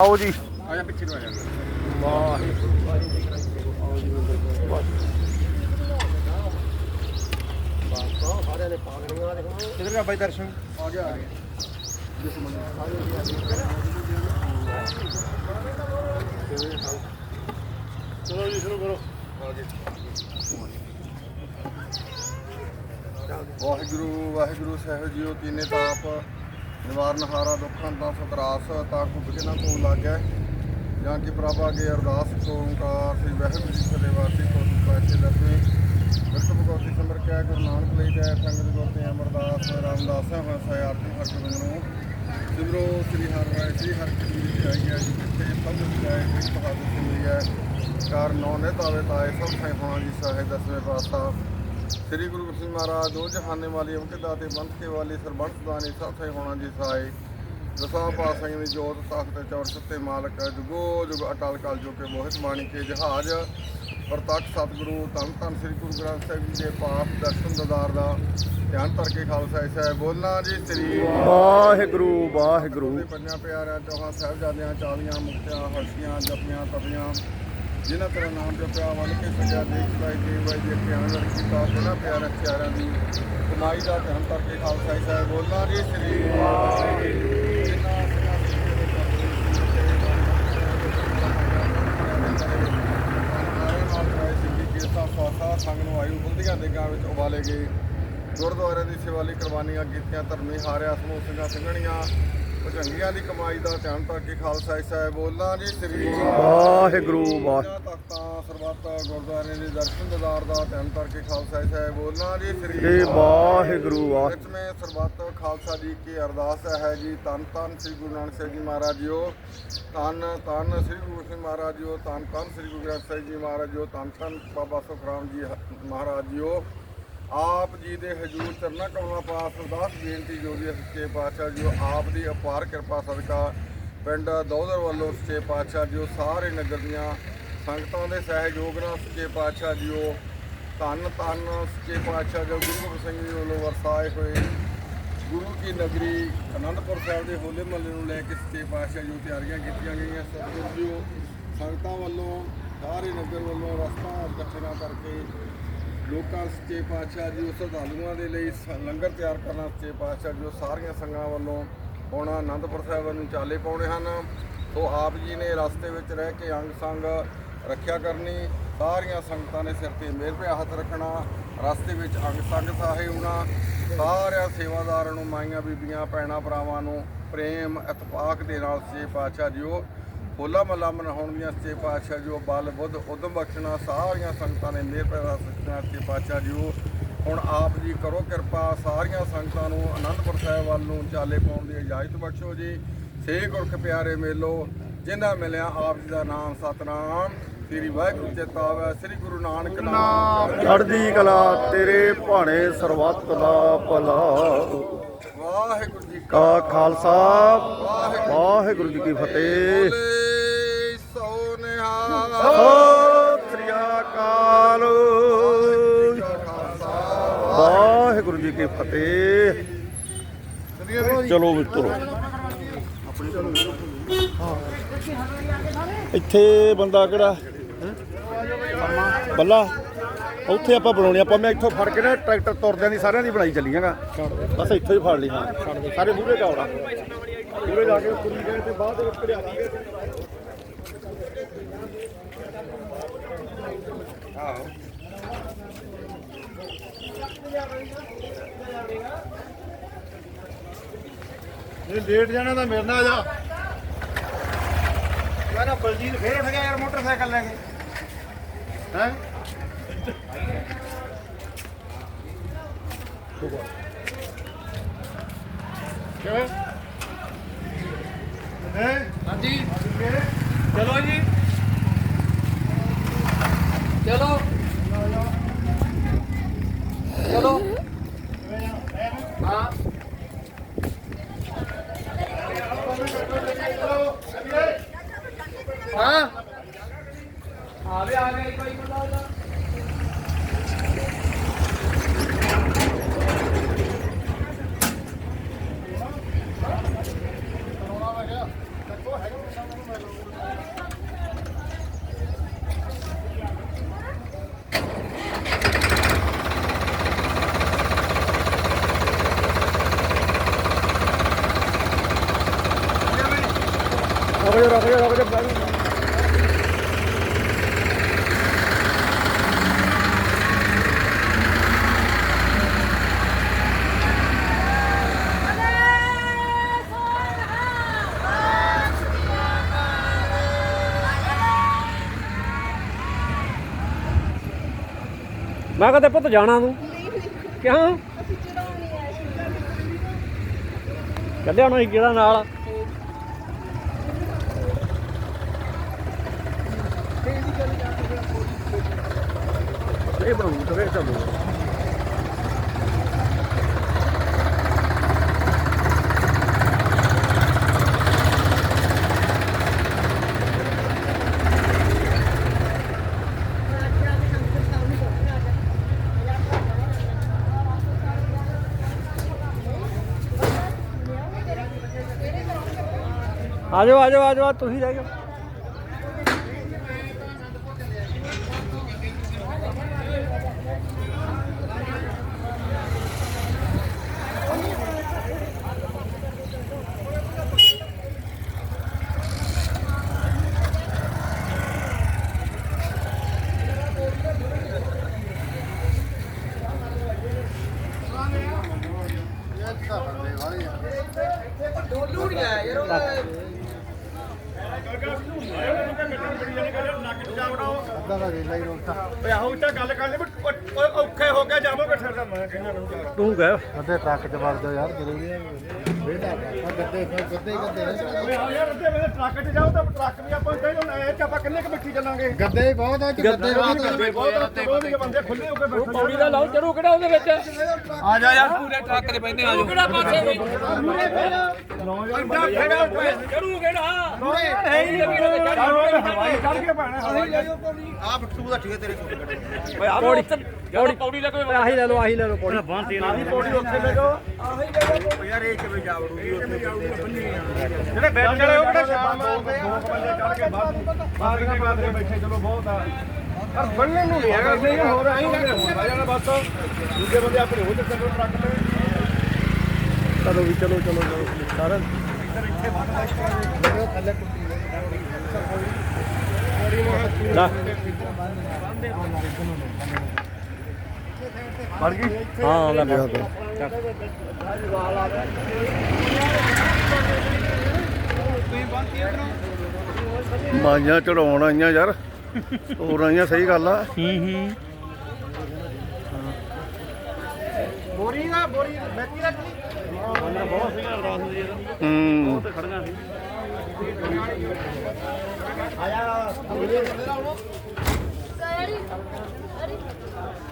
ਆਓ ਜੀ। ਆ ਜਾ ਪਿੱਛੇ ਨੂੰ ਆ ਜਾ ਕਿਧਰ ਗਿਆ ਬਾਈ ਦਰਸ਼ਨ? ਆ ਗਿਆ ਆ ਗਿਆ। ਚਲੋ ਜੀ, ਸ਼ੁਰੂ ਕਰੋ। ਵਾਹਿਗੁਰੂ ਵਾਹਿਗੁਰੂ ਸਾਹਿਬ ਜੀਓ ਕੀਨੇ ਤਾਪ ਨਿਵਾਰਨ ਹਾਰਾ ਦੁੱਖਾਂ ਦਾ ਸਤਰਾਸ ਤਾਂ ਕੋ ਬਿਗਨਾ ਕੋ ਲਾਗੈ ਜਾਂ ਕਿ ਪ੍ਰਭ ਅਗੇ ਅਰਦਾਸ ਓੰਕਾਰ ਸ੍ਰੀ ਵਾਹਿਗੁਰੂ ਜੀ ਸਦੇ ਵਾਸੀ ਕੋ ਦਸਵੇਂ ਲੱਗੇ ਬਿਰਤ ਭਗਵਤੀ ਸਮਰ ਕਿਆ ਗੁਰੂ ਨਾਨਕ ਲਈ ਜੈ ਸੰਗਤ ਗੁਰ ਤੇ ਅਮਰਦਾਸ, ਰਾਮਦਾਸ ਹਾਂ ਸਾਇ ਆਰਤੀ ਹਰ ਗੋਬਿੰਦ ਨੂੰ ਸਿਮਰੋ ਸ੍ਰੀ ਹਰਿ ਰਾਇ ਸ੍ਰੀ ਹਰਿ ਜੀ ਆਈ ਹੈ, ਜਿੱਥੇ ਸਭ ਨੂੰ ਜਾਏ ਇੱਕ ਬਹਾਦਰ ਸਿੰਘ ਹੈ। ਕਾਰ ਨੌ ਨੇ ਤਾਵੇ ਤਾਏ ਸਭ ਥਾਈ ਹੋਣਾ ਜੀ, ਸਾਹਿਬ ਦਸਵੇਂ ਪਾਤਸ਼ਾਹ ਸ੍ਰੀ ਗੁਰੂ ਸਿੰਘ ਮਹਾਰਾਜ ਦੋ ਜਹਾਨੇ ਵਾਲੀ ਅੰਕਿਤ ਦਾਤੇ ਬੰਦ ਕੇ ਵਾਲੀ ਸਰਬੰਸ ਦਾਨੀ ਸਾਥੇ ਹੋਣਾ ਜੀ ਸਾਈ ਦਸਾਂ ਪਾਤਸ਼ਾਹਾਂ ਦੀ ਜੋਤ ਤਖਤ ਚੌਰ ਸੱਤੇ ਮਾਲਕ ਜੁਗੋ ਜੁਗ ਅਟਲ ਕਲ ਜੋ ਕੇ ਮੋਹਿਤ ਬਾਣੀ ਕੇ ਜਹਾਜ। ਪ੍ਰਤੱਖ ਸਤਿਗੁਰੂ ਧੰਨ ਧੰਨ ਸ੍ਰੀ ਗੁਰੂ ਗ੍ਰੰਥ ਸਾਹਿਬ ਜੀ ਦੇ ਪਾਪ ਦਰਸ਼ਨ ਦਦਾਰ ਦਾ ਧਿਆਨ ਧਰ ਕੇ ਖਾਲਸਾ ਸਾਹਿਬ ਬੋਲਣਾ ਜੀ ਸ੍ਰੀ ਵਾਹਿਗੁਰੂ ਵਾਹਿਗੁਰੂ। ਪੰਜਾਂ ਪਿਆਰਿਆਂ ਚੌਹਾਂ ਸਾਹਿਬਜ਼ਾਦਿਆਂ ਚਾਲੀਆਂ ਮੁਕਤਿਆਂ ਹਰਸ਼ੀਆਂ ਜਪੀਆਂ ਤਪੀਆਂ ਜਿਨ੍ਹਾਂ ਤੇਰਾ ਨਾਮ ਜਪਿਆ ਵਨ ਕੇ ਸਜਾ ਦੇਖ ਲਾਈ ਦੇ ਵਾਈ ਦੇ ਧਿਆਨ ਰੱਖ ਕੀਤਾ ਬਿਨਾਂ ਪਿਆਰ ਪਿਆਰਿਆਂ ਦੀ ਕਮਾਈ ਦਾ ਧਿਆਨ ਕਰਕੇ ਖਾਲਸਾ ਜੀ ਸਾਹਿਬ ਬੋਲਣਾ ਜੀ ਸ੍ਰੀ ਸੰਗ ਨੂੰ ਆਯੂ ਬੁਲਦੀਆਂ ਦੇ ਗਾਂ ਵਿੱਚ ਉਬਾਲੇ ਗਏ ਗੁਰਦੁਆਰਿਆਂ ਦੀ ਸੇਵਾ ਲਈ ਕੁਰਬਾਨੀਆਂ ਕੀਤੀਆਂ ਧਰਮੀ ਹਾਰਿਆ ਸਮੂਹ ਸਿੰਘਾਂ ਸਿੰਘਣੀਆਂ ਭਜੰਗੀਆਂ ਦੀ ਕਮਾਈ ਦਾ ਧਿਆਨ ਤਾਂ ਕਿ ਖਾਲਸਾ ਜੀ ਸਾਹਿਬ ਬੋਲਣਾ ਜੀ ਸ੍ਰੀ ਵਾਹਿਗੁਰੂ ਵਾਹਿ ਇਹਨਾਂ ਤਖਤਾਂ ਸਰਬੱਤ ਗੁਰਦੁਆਰੇ ਦੇ ਦਰਸ਼ਨ ਦਿਦਾਰ ਦਾ ਧਿਆਨ ਕਰਕੇ ਖਾਲਸਾ ਜੀ ਸਾਹਿਬ ਬੋਲਣਾ ਜੀ ਤੇ ਸ੍ਰੀ ਵਾਹਿਗੁਰੂ ਵਾਹਿ ਇਸ ਵਿੱਚ ਸਰਬੱਤ ਖਾਲਸਾ ਜੀ ਕੀ ਅਰਦਾਸ ਹੈ ਜੀ ਤਨ ਤਨ ਸ੍ਰੀ ਗੁਰੂ ਨਾਨਕ ਸਾਹਿਬ ਜੀ ਮਹਾਰਾਜ ਜੀਓ ਤਨ ਤਨ ਸ੍ਰੀ ਗੁਰੂ ਸਿੰਘ ਮਹਾਰਾਜ ਜੀਓ ਤਨ ਤਨ ਸ੍ਰੀ ਗੁਰੂ ਗ੍ਰੰਥ ਸਾਹਿਬ ਜੀ ਮਹਾਰਾਜ ਜੀਓ ਤਨ ਤਨ ਬਾਬਾ ਸੁਖਰਾਮ ਜੀ ਮਹਾਰਾਜ ਜੀਓ ਆਪ ਜੀ ਦੇ ਹਜੂਰ ਚਰਨਾਂ ਕਮਲਾਂ ਪਾਸ ਅਰਦਾਸ ਬੇਨਤੀ ਜੋ ਵੀ ਸੱਚੇ ਪਾਤਸ਼ਾਹ ਜੀਓ ਆਪ ਦੀ ਅਪਾਰ ਕਿਰਪਾ ਸਦਕਾ ਪਿੰਡ ਦੌਦਰ ਵੱਲੋਂ ਸੱਚੇ ਪਾਤਸ਼ਾਹ ਜੀਓ ਸਾਰੇ ਨਗਰ ਦੀਆਂ ਸੰਗਤਾਂ ਦੇ ਸਹਿਯੋਗ ਨਾਲ ਸੱਚੇ ਪਾਤਸ਼ਾਹ ਜੀਓ ਧੰਨ ਧੰਨ ਸੱਚੇ ਪਾਤਸ਼ਾਹ ਜੋ ਗੁਰੂ ਗੋਬਿੰਦ ਸਿੰਘ ਜੀ ਵੱਲੋਂ ਵਰਸਾਏ ਹੋਏ ਗੁਰੂ ਕੀ ਨਗਰੀ ਅਨੰਦਪੁਰ ਸਾਹਿਬ ਦੇ ਹੋਲੇ ਮਹੱਲੇ ਨੂੰ ਲੈ ਕੇ ਸੱਚੇ ਪਾਤਸ਼ਾਹ ਜੋ ਤਿਆਰੀਆਂ ਕੀਤੀਆਂ ਗਈਆਂ। ਸਤਿਗੁਰੂ ਜੀਓ ਸੰਗਤਾਂ ਵੱਲੋਂ, ਸਾਰੇ ਨਗਰ ਵੱਲੋਂ ਰਸਤਾ ਇਕੱਠਾ ਕਰਕੇ ਲੋਕਾਂ ਸੱਚੇ ਪਾਤਸ਼ਾਹ ਜੀ ਸ਼ਰਧਾਲੂਆਂ ਦੇ ਲਈ ਸ- ਲੰਗਰ ਤਿਆਰ ਕਰਨਾ ਸੱਚੇ ਪਾਤਸ਼ਾਹ ਜੀ ਸਾਰੀਆਂ ਸੰਗਾਂ ਵੱਲੋਂ ਹੁਣ ਆਨੰਦਪੁਰ ਸਾਹਿਬ ਨੂੰ ਚਾਲੇ ਪਾਉਣੇ ਹਨ। ਸੋ ਆਪ ਜੀ ਨੇ ਰਸਤੇ ਵਿੱਚ ਰਹਿ ਕੇ ਅੰਗ ਸੰਗ ਰੱਖਿਆ ਕਰਨੀ, ਸਾਰੀਆਂ ਸੰਗਤਾਂ ਨੇ ਸਿਰ ਤੇ ਮੇਰ ਪਿਆ ਹੱਥ ਰੱਖਣਾ, ਰਸਤੇ ਵਿੱਚ ਅੰਗ ਸੰਗ ਸਾਹੇ ਹੋਣਾ, ਸਾਰਿਆਂ ਸੇਵਾਦਾਰਾਂ ਨੂੰ, ਮਾਈਆਂ ਬੀਬੀਆਂ, ਭੈਣਾਂ ਭਰਾਵਾਂ ਨੂੰ ਪ੍ਰੇਮ ਇਤਫਾਕ ਦੇ ਨਾਲ ਸੱਚੇ ਪਾਤਸ਼ਾਹ ਜੀਓ। ਹੋਲਾ ਮਹੱਲਾ ਮਨਾਉਣ ਦੀਆਂ ਸੱਚੇ ਪਾਤਸ਼ਾਹ ਜੀ ਉਹ ਬਲ ਬੁੱਧ ਉਦਮ ਬਖਸ਼ਣਾ ਸਾਰੀਆਂ ਸੰਗਤਾਂ ਨੇ ਮੇਰ ਪੈਦਾ ਸੱਚੇ ਸੱਚੇ ਪਾਤਸ਼ਾਹ ਜੀ ਉਹ ਹੁਣ ਆਪ ਜੀ ਕਰੋ ਕਿਰਪਾ ਸਾਰੀਆਂ ਸੰਗਤਾਂ ਨੂੰ ਆਨੰਦਪੁਰ ਸਾਹਿਬ ਵੱਲ ਨੂੰ ਚਾਲੇ ਪਾਉਣ ਦੀ ਇਜਾਜ਼ਤ ਬਖਸ਼ੋ ਜੀ। ਸੇ ਗੁਰਖ ਪਿਆਰੇ ਮੇਲੋ ਜਿਨ੍ਹਾਂ ਮਿਲਿਆ ਆਪ ਜੀ ਦਾ ਨਾਮ ਸਤਨਾਮ। ਸ੍ਰੀ ਵਾਹਿਗੁਰੂ ਚੇਤਾਵੈ ਸ੍ਰੀ ਗੁਰੂ ਨਾਨਕ ਨਾਮ ਚੜ੍ਹਦੀ ਕਲਾ ਤੇਰੇ ਭਾਣੇ ਸਰਬੱਤ ਦਾ ਭਲਾ ਵਾਹਿਗੁਰੂ ਜੀ ਕਾ ਖਾਲਸਾ ਵਾਹਿਗੁਰੂ ਜੀ ਕੀ ਫਤਿਹ। ਸੋ ਸਤਿ ਸ੍ਰੀ ਅਕਾਲ। ਵਾਹਿਗੁਰੂ ਜੀ ਕੀ ਫਤਿਹ। ਚਲੋ ਵੀ ਤੁਰੋ। ਇੱਥੇ ਬੰਦਾ ਕਿਹੜਾ? ਬੱਲਾ। ਉੱਥੇ ਆਪਾਂ ਬਣਾਉਣੇ ਆਪਾਂ ਮੈਂ ਇੱਥੋਂ ਫੜ ਕੇ ਨਾ ਟਰੈਕਟਰ ਤੁਰਦਿਆਂ ਦੀ ਸਾਰਿਆਂ ਦੀ ਬਣਾਈ ਚੱਲੀਆਂਗਾ ਬਸ ਇੱਥੋਂ ਹੀ ਫੜ ਲਈ, ਹਾਂ। ਸਾਰੇ ਮੂਹਰੇ ਜਾਉਣਾ ਮੂਹਰੇ ਜਾ ਕੇ ਕੁੜੀ ਗਏ ਤੇ ਬਾਅਦ ਵਿੱਚ ਘੜਿਆ ਦੀ ਗਏ ਇਹ ਲੇਟ ਜਾਣਾ ਤਾਂ ਮੇਰੇ ਨਾਲ ਆ ਜਾ। ਮੈਂ ਨਾ ਬਲਜੀਤ ਫੇਰ ਉੱਠ ਗਿਆ ਯਾਰ ਮੋਟਰਸਾਈਕਲ ਲੈ ਕੇ। ਹੈ? ਕਿਵੇਂ? ਹੈ? ਹਾਂਜੀ। ਚਲੋ ਜੀ। ਚਲੋ ਚਲੋ ਹਾਂ ਹਾਂ ਆ ਵੀ ਆ ਗਿਆ ਕੋਈ ਬੰਦਾ ਉਹਦਾ ਕਰੋਨਾ ਆ ਗਿਆ ਦੇਖੋ ਹੈਗਾ ਰੁਕ ਜਾ ਰੁਕ ਜਾ ਰੁਕ ਜਾ ਬਹਿ ਜਾ। ਮੈਂ ਕਦੇ ਪੁੱਤ ਜਾਣਾ ਤੂੰ ਕਿਉਂ ਕੱਲਿਆ ਹੋਣਾ ਕਿਹੜਾ ਨਾਲ? ਇਹ ਬਣਾਉਂ ਤਵੇ ਚੱਲੋ ਆ ਜਾਓ ਆ ਜਾਓ ਆ ਜਾਓ ਤੁਸੀਂ ਰਹਿ ਜਾਓ। あっ! ਓਏ ਆਹੋ ਇੱਥੇ ਗੱਲ ਕਰ ਲੈ ਵੀ ਓ- ਓ- ਔਖੇ ਹੋ ਕੇ ਜਾਵੋਗੇ ਫਿਰ ਤਾਂ ਮੈਂ ਕਹਿੰਦਾ ਤੂੰ ਕਹਿ। ਗੱਦੇ ਟਰੱਕ ਚ ਵੜ ਜਾਓ ਯਾਰ ਜ਼ਰੂਰੀ ਹੈ ਵੇੜਾ ਗੱਦੇ ਗੱਦੇ ਗੱਦੇ ਓਏ ਆ ਯਾਰ ਅੱਧੇ ਵੇਲੇ ਟਰੱਕ 'ਚ ਜਾਓ ਤਾਂ ਟਰੱਕ ਵੀ ਆਪਾਂ ਇੱਥੇ ਹੁਣ ਇਹ 'ਚ ਆਪਾਂ ਕਿੰਨੇ ਕੁ ਮਿੱਟੀ ਚੱਲਾਂਗੇ ਗੱਦੇ ਬਹੁਤ ਆ ਗੱਦੇ ਬਹੁਤ ਗੱਡੇ ਬਹੁਤ ਆ, ਹੀ ਬੰਦੇ ਖੁੱਲੇ ਹੋ ਕੇ ਬੈਠੇ ਪੌੜੀ ਦਾ ਲਾਓ ਚੜੂ ਕਿਹੜਾ ਉਹਦੇ ਵਿੱਚ? ਆ ਜਾ ਯਾਰ ਪੂਰੇ ਟਰੱਕ ਤੇ ਬੈਠੇ ਆ। ਜਾ ਕਿਹੜਾ ਪਾਸੇ ਵਿੱਚ? ਚੜੂ ਕਿਹੜਾ? ਹੈ ਹੀ ਨਹੀਂ ਚੜ ਕੇ ਪੈਣਾ ਹਵਾਈ ਪੌੜੀ ਪੌੜੀ। ਪੌੜੀ ਲੈ ਕੋਈ ਆਹੀ ਲੈ ਲਓ ਆਹੀ ਲੈ ਲਓ ਪੌੜੀ। ਆਹੀ ਪੌੜੀ ਉੱਥੇ ਲੈ ਜਾਓ। ਯਾਰ ਇਹ ਕਿਵੇਂ ਜਾ ਜਿਹੜੇ ਬੈਠ ਚੜੇ ਉਹ ਕਿਹੜਾ ਸ਼ਾਮ ਦੋ ਬੰਦੇ ਚੜ ਕੇ ਬਾਹਰ ਬਾਹਰ ਦੇ ਬਾਹਰ ਬੈਠੇ ਚਲੋ ਬਹੁਤ ਆ? ਪਰ ਬੰਨਣ ਨੂੰ ਨਹੀਂ ਹੈਗਾ, ਨਹੀਂ, ਹੋਰ ਆਈ ਹੋ ਜਾਣਾ ਬਸ। ਦੂਜੇ ਬੰਦੇ ਆਪਣੇ ਹੋ ਚੱਕਰ ਨੂੰ ਟਰੱਕ ਤੇ। ਚਲੋ ਵੀ, ਚਲੋ ਚਲੋ ਚਲੋ ਸਾਰਾ ਲਾ। ਮਰ ਗਈ? ਹਾਂ ਲੈ। ਮਾਈਆਂ ਚੜਾਉਣ ਆਈਆਂ ਯਾਰ। ਹੋਰ ਆਈਆਂ ਸਹੀ ਗੱਲ ਆ। ਹੂੰ ਹੂੰ। ਬੋਰੀ ਦਾ ਬੋਰੀ ਬੈਠੀ ਰੱਖੀ ਬਹੁਤ ਸੀਗਾ ਅਰਦਾਸ ਦੀ ਹੂੰ। ਤੇ ਖੜੀਆਂ ਸੀ ਆਇਆ।